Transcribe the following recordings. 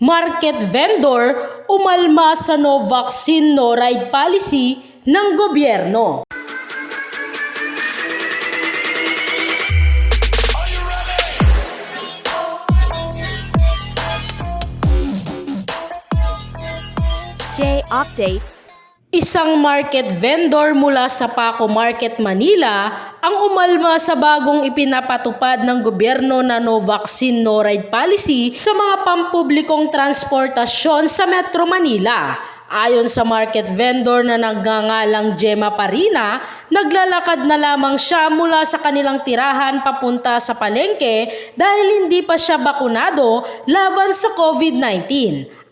market vendor umalma sa no vaccine no ride policy ng gobyerno. J Updates. Isang market vendor mula sa Paco Market, Manila ang umalma sa bagong ipinapatupad ng gobyerno na no vaccine no ride policy sa mga pampublikong transportasyon sa Metro Manila. Ayon sa market vendor na nagngangalang Gemma Parina, naglalakad na lamang siya mula sa kanilang tirahan papunta sa palengke dahil hindi pa siya bakunado laban sa COVID-19.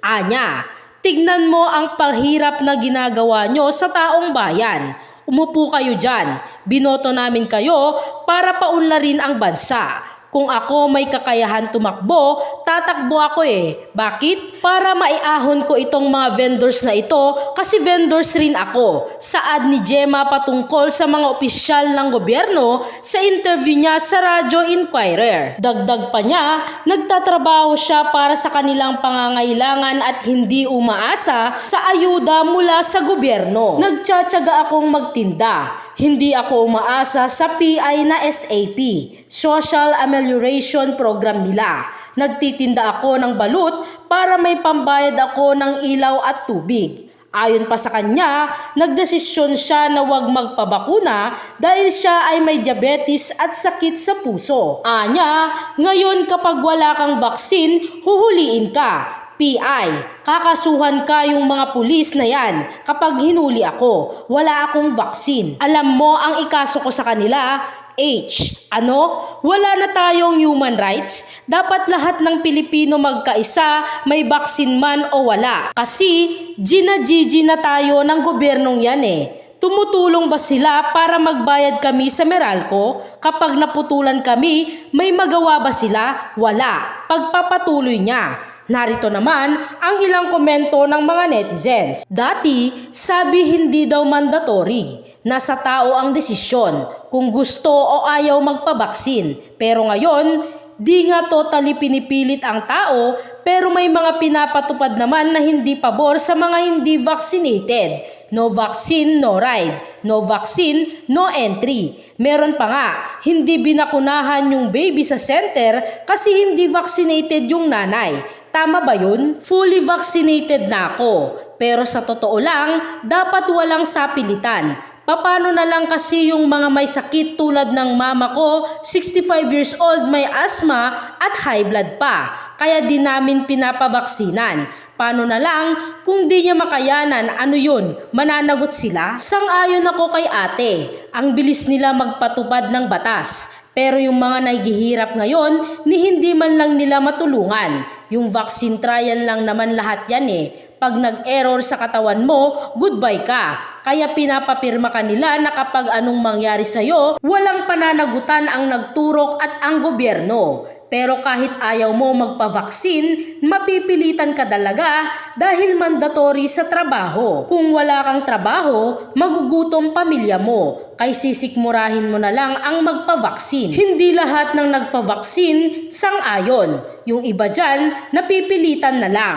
Anya, Tignan mo ang paghirap na ginagawa nyo sa taong bayan. Umupo kayo dyan. Binoto namin kayo para paunlarin ang bansa. Kung ako may kakayahan tumakbo, tatakbo ako eh. Bakit? Para maiahon ko itong mga vendors na ito kasi vendors rin ako. Saad ni Gemma patungkol sa mga opisyal ng gobyerno sa interview niya sa Radyo Inquirer. Dagdag pa niya, nagtatrabaho siya para sa kanilang pangangailangan at hindi umaasa sa ayuda mula sa gobyerno. Nagtsatsaga akong magtinda. Hindi ako umaasa sa PI na SAP, Social Amelioration Program nila. Nagtitinda ako ng balut para may pambayad ako ng ilaw at tubig. Ayon pa sa kanya, nagdesisyon siya na huwag magpabakuna dahil siya ay may diabetes at sakit sa puso. Anya, ngayon kapag wala kang vaksin, huhuliin ka. PI, kakasuhan ka yung mga pulis na yan kapag hinuli ako. Wala akong vaksin. Alam mo ang ikaso ko sa kanila? H. Ano? Wala na tayong human rights? Dapat lahat ng Pilipino magkaisa, may vaksin man o wala. Kasi ginagigi na tayo ng gobyernong yan eh. Tumutulong ba sila para magbayad kami sa Meralco? Kapag naputulan kami, may magawa ba sila? Wala. Pagpapatuloy niya. Narito naman ang ilang komento ng mga netizens. Dati, sabi hindi daw mandatory. Nasa tao ang desisyon kung gusto o ayaw magpabaksin. Pero ngayon, di nga totally pinipilit ang tao pero may mga pinapatupad naman na hindi pabor sa mga hindi vaccinated. No vaccine, no ride. No vaccine, no entry. Meron pa nga, hindi binakunahan yung baby sa center kasi hindi vaccinated yung nanay. Tama ba yun? Fully vaccinated na ako. Pero sa totoo lang, dapat walang sapilitan. Paano na lang kasi yung mga may sakit tulad ng mama ko, 65 years old, may asthma at high blood pa. Kaya di namin pinapabaksinan. Paano na lang kung di niya makayanan, ano yun, mananagot sila? Sang-ayon ako kay ate, ang bilis nila magpatupad ng batas. Pero yung mga naghihirap ngayon, ni hindi man lang nila matulungan. Yung vaccine trial lang naman lahat yan eh. Pag nag-error sa katawan mo, goodbye ka. Kaya pinapapirma ka nila na kapag anong mangyari sa'yo, walang pananagutan ang nagturok at ang gobyerno. Pero kahit ayaw mo magpavaksin, mapipilitan ka talaga dahil mandatory sa trabaho. Kung wala kang trabaho, magugutom pamilya mo. Kay sisikmurahin mo na lang ang magpavaksin. Hindi lahat ng nagpavaksin sang-ayon. Yung iba dyan, napipilitan na lang.